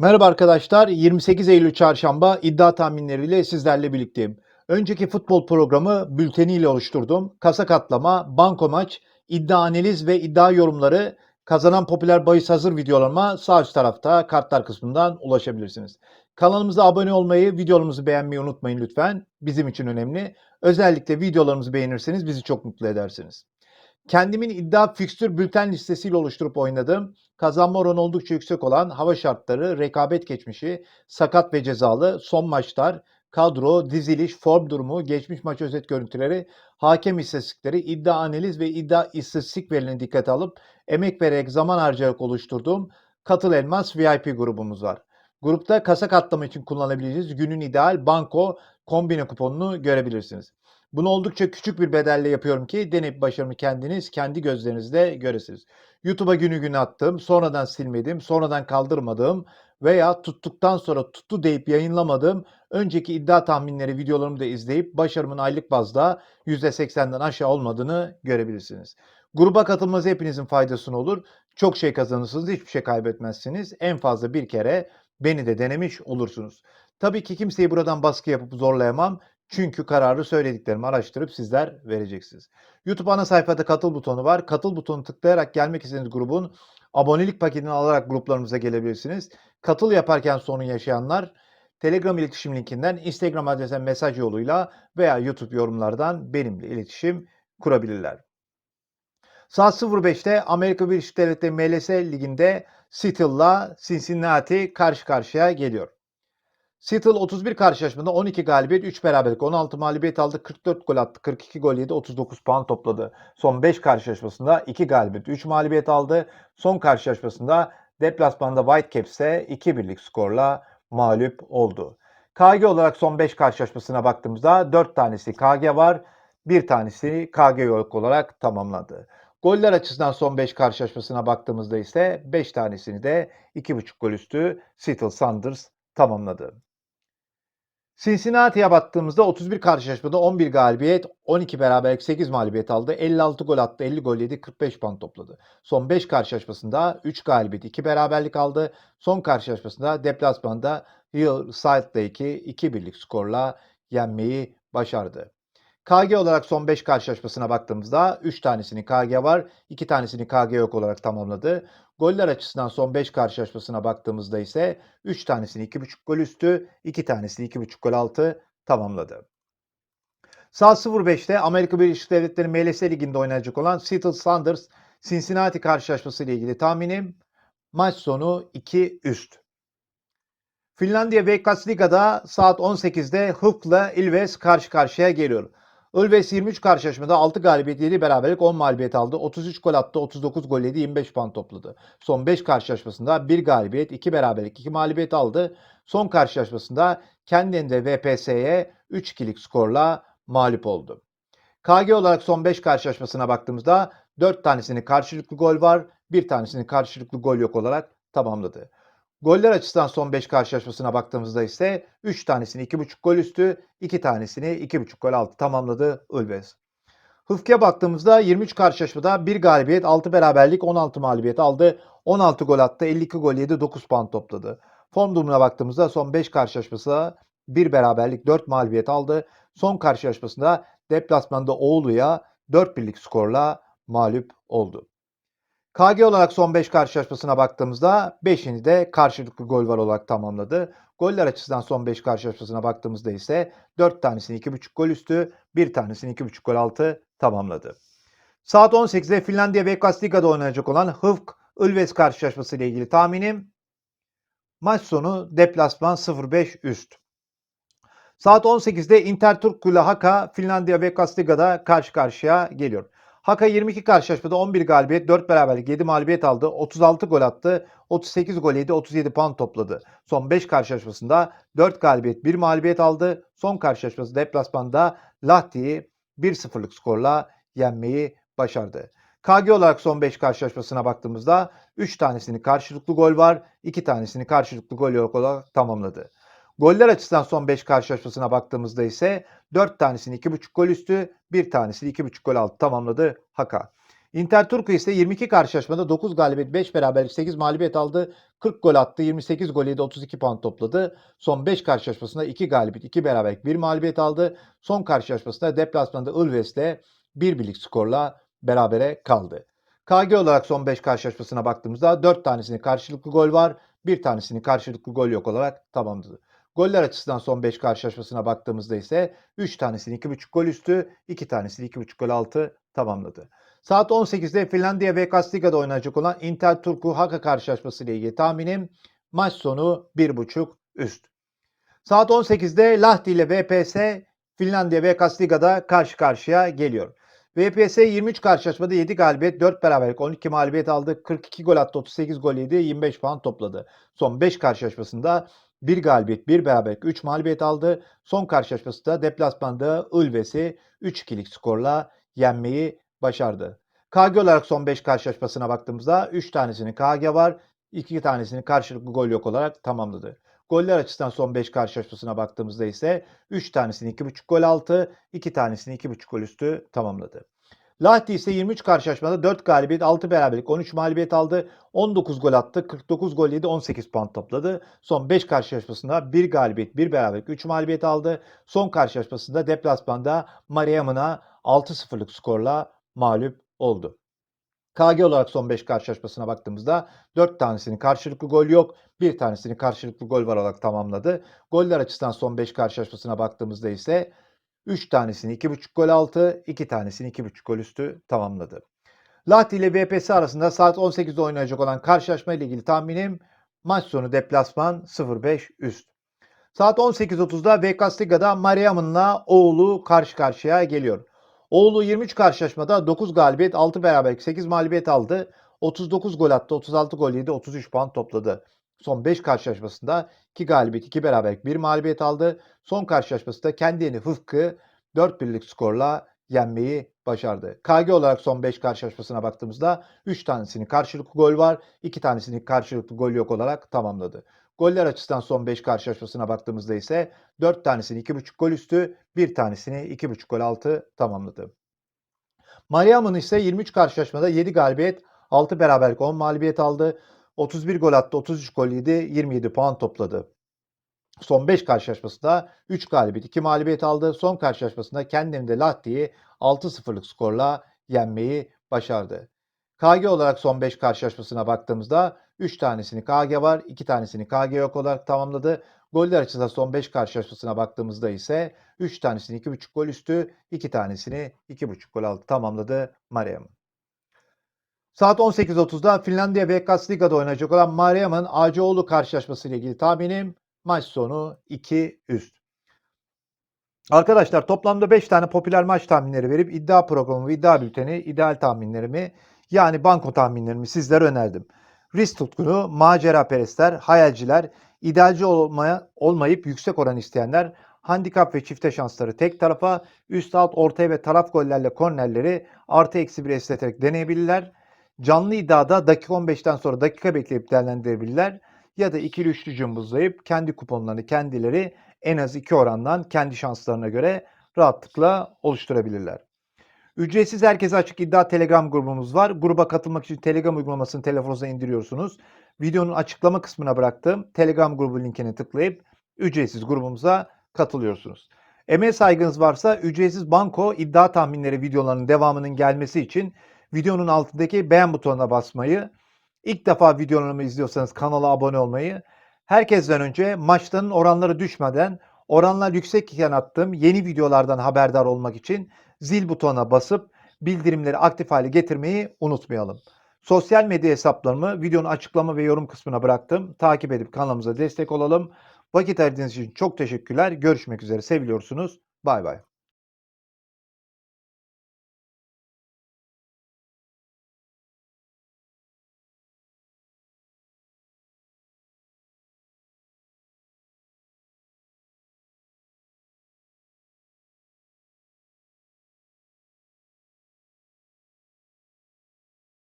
Merhaba arkadaşlar. 28 Eylül Çarşamba iddia tahminleriyle sizlerle birlikteyim. Önceki futbol programı bülteniyle oluşturdum. Kasa katlama, banko maç, iddia analiz ve iddia yorumları kazanan popüler bahis hazır videolarıma sağ üst tarafta kartlar kısmından ulaşabilirsiniz. Kanalımıza abone olmayı, videolarımızı beğenmeyi unutmayın lütfen. Bizim için önemli. Özellikle videolarımızı beğenirseniz bizi çok mutlu edersiniz. Kendimin iddia fikstür bülten listesiyle oluşturup oynadım. Kazanma oranı oldukça yüksek olan hava şartları, rekabet geçmişi, sakat ve cezalı, son maçlar, kadro, diziliş, form durumu, geçmiş maç özet görüntüleri, hakem istatistikleri, iddia analiz ve iddia istatistik verilerini dikkate alıp emek vererek zaman harcayarak oluşturduğum Katıl Elmas VIP grubumuz var. Grupta kasa katlama için kullanabileceğiniz günün ideal banko kombine kuponunu görebilirsiniz. Bunu oldukça küçük bir bedelle yapıyorum ki deneyip başarımı kendiniz kendi gözlerinizle göresiniz. YouTube'a günü günü attığım, sonradan silmediğim, sonradan kaldırmadığım veya tuttuktan sonra tuttu deyip yayınlamadığım önceki iddia tahminleri videolarımı da izleyip başarımın aylık bazda %80'den aşağı olmadığını görebilirsiniz. Gruba katılmanız hepinizin faydasına olur. Çok şey kazanırsınız, hiçbir şey kaybetmezsiniz. En fazla bir kere beni de denemiş olursunuz. Tabii ki kimseyi buradan baskı yapıp zorlayamam. Çünkü kararı söylediklerimi araştırıp sizler vereceksiniz. YouTube ana sayfada katıl butonu var. Katıl butonu tıklayarak gelmek istediğiniz grubun abonelik paketini alarak gruplarımıza gelebilirsiniz. Katıl yaparken sorun yaşayanlar Telegram iletişim linkinden Instagram adresine mesaj yoluyla veya YouTube yorumlardan benimle iletişim kurabilirler. Saat 05'te Amerika Birleşik Devletleri MLS Ligi'nde Seattle'la Cincinnati karşı karşıya geliyor. Seattle 31 karşılaşmada 12 galibiyet, 3 beraberlik, 16 mağlubiyet aldı, 44 gol attı, 42 gol yedi, 39 puan topladı. Son 5 karşılaşmasında 2 galibiyet, 3 mağlubiyet aldı. Son karşılaşmasında deplasmanda Whitecaps 2 birlik skorla mağlup oldu. KG olarak son 5 karşılaşmasına baktığımızda 4 tanesi KG var, bir tanesi KG yok olarak tamamladı. Goller açısından son 5 karşılaşmasına baktığımızda ise 5 tanesini de 2.5 gol üstü Seattle Sounders tamamladı. Cincinnati'ye baktığımızda 31 karşılaşmada 11 galibiyet, 12 beraberlik 8 mağlubiyet aldı. 56 gol attı, 50 gol yedi, 45 puan topladı. Son 5 karşılaşmasında 3 galibiyet, 2 beraberlik aldı. Son karşılaşmasında deplasmanda Hillside Lake'i 2 birlik skorla yenmeyi başardı. KG olarak son 5 karşılaşmasına baktığımızda 3 tanesini KG var, 2 tanesini KG yok olarak tamamladı. Goller açısından son 5 karşılaşmasına baktığımızda ise 3 tanesini 2.5 gol üstü, 2 tanesini 2.5 gol altı tamamladı. Saat 05'te Amerika Birleşik Devletleri MLS Ligi'nde oynayacak olan Seattle Sounders Cincinnati karşılaşması ile ilgili tahminim maç sonu 2 üst. Finlandiya Veikkaus Liga'da saat 18'de Huk'la Ilves karşı karşıya geliyor. Ilves 23 karşılaşmada 6 galibiyet 7 beraberlik 10 mağlubiyet aldı. 33 gol attı 39 gol yedi 25 puan topladı. Son 5 karşılaşmasında 1 galibiyet 2 beraberlik 2 mağlubiyet aldı. Son karşılaşmasında kendinde VPS'ye 3-2'lik skorla mağlup oldu. KG olarak son 5 karşılaşmasına baktığımızda 4 tanesinin karşılıklı gol var, 1 tanesinin karşılıklı gol yok olarak tamamladı. Goller açısından son 5 karşılaşmasına baktığımızda ise 3 tanesini 2.5 gol üstü, 2 tanesini 2.5 gol altı tamamladı Ulves. Hıfkı'ya baktığımızda 23 karşılaşmada 1 galibiyet, 6 beraberlik, 16 mağlubiyet aldı. 16 gol attı, 52 gol yedi, 9 puan topladı. Form durumuna baktığımızda son 5 karşılaşmasında 1 beraberlik, 4 mağlubiyet aldı. Son karşılaşmasında deplasmanda Oğlu'ya 4 birlik skorla mağlup oldu. KG olarak son 5 karşılaşmasına baktığımızda 5'ini de karşılıklı gol var olarak tamamladı. Goller açısından son 5 karşılaşmasına baktığımızda ise 4 tanesini 2.5 gol üstü, 1 tanesini 2.5 gol altı tamamladı. Saat 18'de Finlandiya Veikkaus Liga'da oynanacak olan Hıfk Ilves karşılaşması ile ilgili tahminim maç sonu deplasman 0-5 üst. Saat 18'de Interturk ile Haka Finlandiya Veikkaus Liga'da karşı karşıya geliyor. Haka 22 karşılaşmada 11 galibiyet, 4 beraberlik, 7 mağlubiyet aldı. 36 gol attı. 38 gol yedi, 37 puan topladı. Son 5 karşılaşmasında 4 galibiyet, 1 mağlubiyet aldı. Son karşılaşması deplasmanda Lahti'yi 1-0'lık skorla yenmeyi başardı. KG olarak son 5 karşılaşmasına baktığımızda 3 tanesini karşılıklı gol var, 2 tanesini karşılıklı gol yok olarak tamamladı. Goller açısından son 5 karşılaşmasına baktığımızda ise 4 tanesini 2.5 gol üstü, 1 tanesini 2.5 gol altı tamamladı Haka. Inter Turku ise 22 karşılaşmada 9 galibiyet, 5 beraberlik, 8 mağlubiyet aldı. 40 gol attı, 28 gol yedi, 32 puan topladı. Son 5 karşılaşmasında 2 galibiyet, 2 beraberlik, 1 mağlubiyet aldı. Son karşılaşmasında deplasmanda Ilves'le 1 birlik skorla berabere kaldı. KG olarak son 5 karşılaşmasına baktığımızda 4 tanesinin karşılıklı gol var, bir tanesinin karşılıklı gol yok olarak tamamladı. Goller açısından son 5 karşılaşmasına baktığımızda ise 3 tanesini 2.5 gol üstü, 2 tanesini 2.5 gol altı tamamladı. Saat 18'de Finlandiya ve Liga'da oynanacak olan Inter Turku Haka karşılaşması ile ilgili tahminim maç sonu 1.5 üst. Saat 18'de Lahti ile VPS Finlandiya ve Liga'da karşı karşıya geliyor. VPS 23 karşılaşmada 7 galibiyet, 4 beraberlik, 12 mağlubiyet aldı. 42 gol attı, 38 gol yedi, 25 puan topladı. Son 5 karşılaşmasında 1 galibiyet, 1 beraberlik, 3 mağlubiyet aldı. Son karşılaşmasında deplasmanda Ilves'i 3-2'lik skorla yenmeyi başardı. KG olarak son 5 karşılaşmasına baktığımızda 3 tanesinin KG var, 2 tanesinin karşılıklı gol yok olarak tamamladı. Goller açısından son 5 karşılaşmasına baktığımızda ise 3 tanesini 2.5 gol altı, 2 tanesini 2.5 gol üstü tamamladı. Lahti ise 23 karşılaşmada 4 galibiyet, 6 beraberlik, 13 mağlubiyet aldı. 19 gol attı, 49 gol yedi, 18 puan topladı. Son 5 karşılaşmasında 1 galibiyet, 1 beraberlik, 3 mağlubiyet aldı. Son karşılaşmasında deplasmanda Mariam'ına 6-0'lık skorla mağlup oldu. KG olarak son 5 karşılaşmasına baktığımızda 4 tanesinin karşılıklı gol yok. Bir tanesinin karşılıklı gol var olarak tamamladı. Goller açısından son 5 karşılaşmasına baktığımızda ise 3 tanesini 2.5 gol altı, 2 tanesini 2.5 gol üstü tamamladı. Lahti ile VPS arasında saat 18'de oynayacak olan karşılaşma ile ilgili tahminim maç sonu deplasman 0-5 üst. Saat 18.30'da Vekas Liga'da Mariam'ınla Oğlu karşı karşıya geliyor. Oğlu 23 karşılaşmada 9 galibiyet, 6 beraberlik, 8 mağlubiyet aldı. 39 gol attı, 36 gol yedi, 33 puan topladı. Son 5 karşılaşmasında 2 galibiyet, 2 beraberlik, 1 mağlubiyet aldı. Son karşılaşmasında kendini Hıfkı 4 birlik skorla yenmeyi başardı. KG olarak son 5 karşılaşmasına baktığımızda 3 tanesinin karşılıklı gol var, 2 tanesinin karşılıklı gol yok olarak tamamladı. Goller açısından son 5 karşılaşmasına baktığımızda ise 4 tanesini 2.5 gol üstü, 1 tanesini 2.5 gol altı tamamladı. Mariam'ın ise 23 karşılaşmada 7 galibiyet, 6 beraberlik, 10 mağlubiyet aldı. 31 gol attı, 33 gol yedi, 27 puan topladı. Son 5 karşılaşmasında 3 galibiyet, 2 mağlubiyet aldı. Son karşılaşmasında kendinde Lahti'yi 6-0'lık skorla yenmeyi başardı. KG olarak son 5 karşılaşmasına baktığımızda 3 tanesini KG var, 2 tanesini KG yok olarak tamamladı. Goller açısından son 5 karşılaşmasına baktığımızda ise 3 tanesini 2.5 gol üstü, 2 tanesini 2.5 gol altı tamamladı Mariam. Saat 18.30'da Finlandiya ve Liga'da oynayacak olan Mariam'ın Acıoğlu karşılaşması ile ilgili tahminim maç sonu 2 üst. Arkadaşlar toplamda 5 tane popüler maç tahminleri verip iddia programı ve iddia bülteni ideal tahminlerimi yani banko tahminlerimi sizlere önerdim. Risk tutkunu, macera perestler, hayalciler, idealci olmaya, olmayıp yüksek oran isteyenler, handikap ve çifte şansları tek tarafa, üst alt ortaya ve taraf gollerle kornerleri artı eksi bir esneterek deneyebilirler. Canlı iddiada dakika 15'ten sonra dakika bekleyip değerlendirebilirler. Ya da ikili üçlü cımbızlayıp kendi kuponlarını kendileri en az iki orandan kendi şanslarına göre rahatlıkla oluşturabilirler. Ücretsiz herkese açık iddia Telegram grubumuz var. Gruba katılmak için Telegram uygulamasını telefonunuza indiriyorsunuz. Videonun açıklama kısmına bıraktığım Telegram grubu linkini tıklayıp ücretsiz grubumuza katılıyorsunuz. Emeğe saygınız varsa ücretsiz banko iddia tahminleri videolarının devamının gelmesi için videonun altındaki beğen butonuna basmayı, ilk defa videolarımı izliyorsanız kanala abone olmayı, herkesten önce maçların oranları düşmeden oranlar yüksekken attığım yeni videolardan haberdar olmak için zil butonuna basıp bildirimleri aktif hale getirmeyi unutmayalım. Sosyal medya hesaplarımı videonun açıklama ve yorum kısmına bıraktım. Takip edip kanalımıza destek olalım. Vakit ayırdığınız için çok teşekkürler. Görüşmek üzere. Seviliyorsunuz. Bay bay.